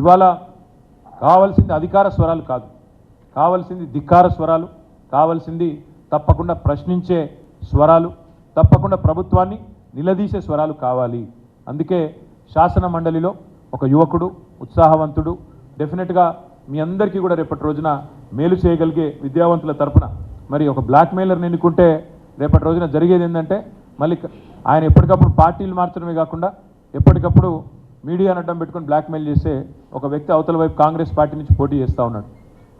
ఇవాళ కావాల్సింది అధికార స్వరాలు కాదు. కావాల్సింది ధిక్కార స్వరాలు కావాల్సింది తప్పకుండా ప్రశ్నించే స్వరాలు తప్పకుండా ప్రభుత్వాన్ని నిలదీసే స్వరాలు కావాలి. అందుకే శాసన మండలిలో ఒక యువకుడు ఉత్సాహవంతుడు డెఫినెట్గా మీ అందరికీ కూడా రేపటి రోజున మేలు చేయగలిగే విద్యావంతుల తరపున మరి ఒక బ్లాక్ మెయిలర్ని ఎన్నుకుంటే రేపటి రోజున జరిగేది ఏంటంటే మళ్ళీ ఆయన ఎప్పటికప్పుడు పార్టీలు మార్చడమే కాకుండా ఎప్పటికప్పుడు మీడియాను అడ్డం పెట్టుకొని బ్లాక్మెయిల్ చేసే ఒక వ్యక్తి అవతల వైపు కాంగ్రెస్ పార్టీ నుంచి పోటీ చేస్తూ ఉన్నాడు.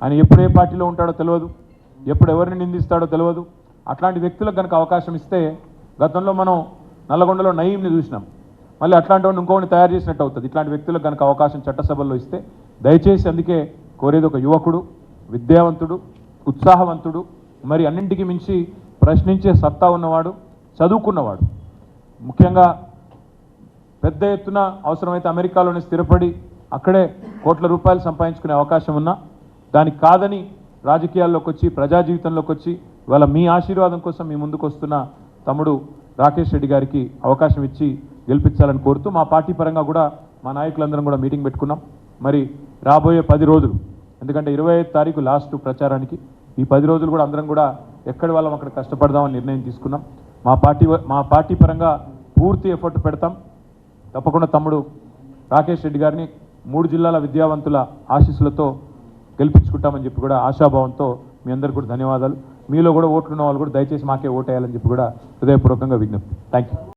ఆయన ఎప్పుడు ఏ పార్టీలో ఉంటాడో తెలియదు. ఎప్పుడు ఎవరిని నిందిస్తాడో తెలియదు. అట్లాంటి వ్యక్తులకు కనుక అవకాశం ఇస్తే గతంలో మనం నల్లగొండలో నయీంని చూసినాం. మళ్ళీ అట్లాంటి వాడిని ఇంకోని తయారు చేసినట్టు అవుతుంది. ఇట్లాంటి వ్యక్తులకు కనుక అవకాశం చట్టసభల్లో ఇస్తే దయచేసి అందుకే కోరేది ఒక యువకుడు విద్యావంతుడు ఉత్సాహవంతుడు మరి అన్నింటికి మించి ప్రశ్నించే సత్తా ఉన్నవాడు చదువుకున్నవాడు. ముఖ్యంగా పెద్ద ఎత్తున అవసరమైతే అమెరికాలోనే స్థిరపడి అక్కడే కోట్ల రూపాయలు సంపాదించుకునే అవకాశం ఉన్నా దానికి కాదని రాజకీయాల్లోకి వచ్చి ప్రజా జీవితంలోకి వచ్చి ఇవాళ మీ ఆశీర్వాదం కోసం మీ ముందుకు వస్తున్న తమ్ముడు రాకేష్ రెడ్డి గారికి అవకాశం ఇచ్చి గెలిపించాలని కోరుతూ మా పార్టీ పరంగా కూడా మా నాయకులందరం కూడా మీటింగ్ పెట్టుకున్నాం. మరి రాబోయే పది రోజులు ఎందుకంటే ఇరవై ఐదు తారీఖు లాస్ట్ ప్రచారానికి ఈ పది రోజులు కూడా అందరం కూడా ఎక్కడి వాళ్ళం అక్కడ కష్టపడదామని నిర్ణయం తీసుకున్నాం. మా పార్టీ మా పార్టీ పరంగా పూర్తి ఎఫర్ట్ పెడతాం. తప్పకుండా తమ్ముడు రాకేష్ రెడ్డి గారిని మూడు జిల్లాల విద్యావంతుల ఆశీస్సులతో గెలిపించుకుంటామని చెప్పి కూడా ఆశాభావంతో మీ అందరికీ కూడా ధన్యవాదాలు. మీలో కూడా ఓట్లున్న వాళ్ళు కూడా దయచేసి మాకే ఓటేయాలని చెప్పి కూడా హృదయపూర్వకంగా విజ్ఞప్తి. Thank you